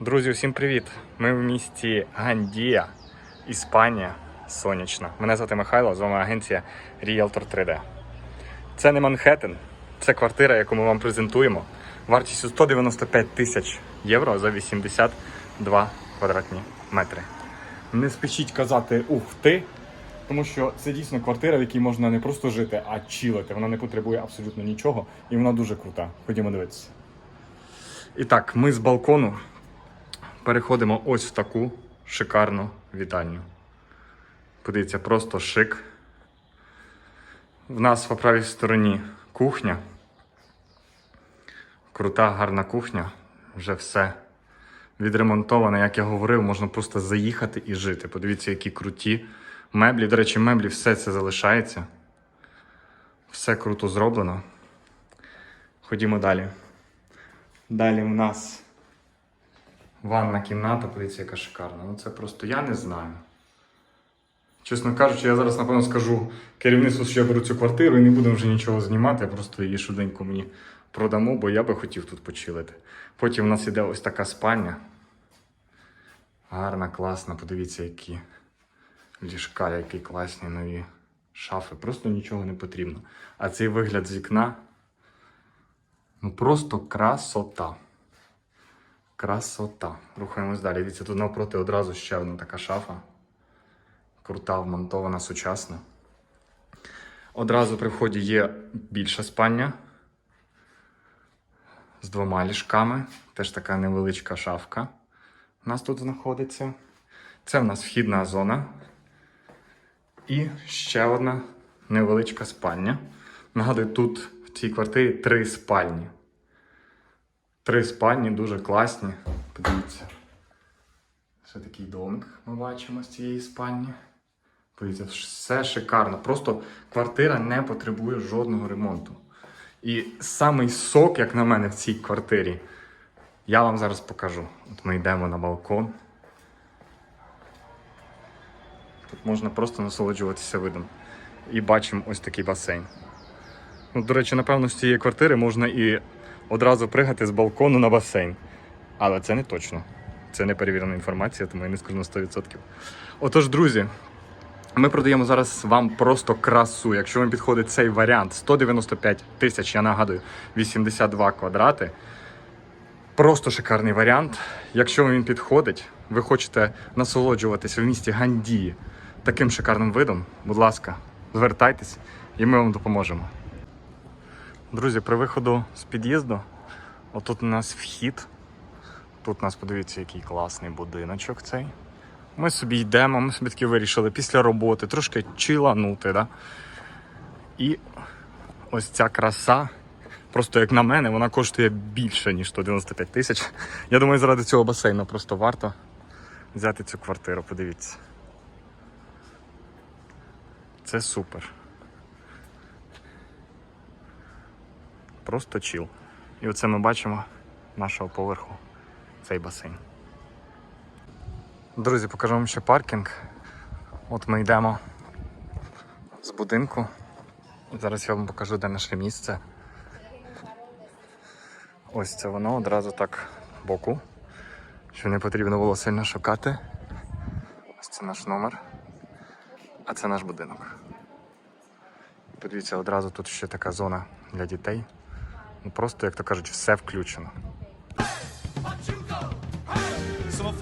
Друзі, всім привіт! Ми в місті Гандія, Іспанія, сонячна. Мене звати Михайло, з вами агенція Realtor 3D. Це не Манхеттен, це квартира, яку ми вам презентуємо. Вартістю 195 тисяч євро за 82 квадратні метри. Не спішіть казати ух ти, тому що це дійсно квартира, в якій можна не просто жити, а чилити. Вона не потребує абсолютно нічого, і вона дуже крута. Ходімо дивитися. І так, ми з балкону переходимо ось в таку шикарну вітальню. Подивіться, просто шик. В нас по правій стороні кухня. Крута, гарна кухня. Вже все відремонтоване, як я говорив, можна просто заїхати і жити. Подивіться, які круті меблі. До речі, меблі все це залишається. Все круто зроблено. Ходімо далі. Далі у нас ванна кімната, подивіться, яка шикарна. Ну це просто я не знаю. Чесно кажучи, я зараз, напевно, скажу керівництву, що я беру цю квартиру і не будемо вже нічого знімати, я просто її швиденько мені продамо, бо я би хотів тут почилити. Потім у нас іде ось така спальня. Гарна, класна, подивіться, які ліжка, які класні нові шафи. Просто нічого не потрібно. А цей вигляд з вікна ну просто красота. Красота. Рухаємось далі. Дивіться, тут навпроти одразу ще одна така шафа. Крута, вмонтована, сучасна. Одразу при вході є більша спальня з двома ліжками. Теж така невеличка шафка у нас тут знаходиться. Це в нас вхідна зона. І ще одна невеличка спальня. Нагадую, тут в цій квартирі три спальні. Три спальні дуже класні. Подивіться. Ще такий домик ми бачимо з цієї спальні. Подивіться, все шикарно. Просто квартира не потребує жодного ремонту. І самий сок, як на мене, в цій квартирі, я вам зараз покажу. От ми йдемо на балкон. Тут можна просто насолоджуватися видом. І бачимо ось такий басейн. Ну, до речі, напевно, з цієї квартири можна і одразу пригати з балкону на басейн. Але це не точно. Це не перевірена інформація, тому я не скажу на 100%. Отож, друзі, ми продаємо зараз вам просто красу. Якщо вам підходить цей варіант 195 тисяч, я нагадую, 82 квадрати. Просто шикарний варіант. Якщо вам він підходить, ви хочете насолоджуватися в місті Гандії таким шикарним видом, будь ласка, звертайтесь і ми вам допоможемо. Друзі, при виходу з під'їзду, отут у нас вхід. Тут у нас подивіться, який класний будиночок цей. Ми собі йдемо, ми собі таки вирішили після роботи трошки чиланути. Да? І ось ця краса, просто як на мене, вона коштує більше, ніж 195 тисяч. Я думаю, заради цього басейну просто варто взяти цю квартиру, подивіться. Це супер. Просто чіл. І оце ми бачимо нашого поверху цей басейн. Друзі, покажу вам ще паркінг. От ми йдемо з будинку. Зараз я вам покажу, де наше місце. Ось це воно одразу так боку, що не потрібно було сильно шукати. Ось це наш номер, а це наш будинок. Подивіться, одразу тут ще така зона для дітей. Ну просто, як то кажуть, все включено. So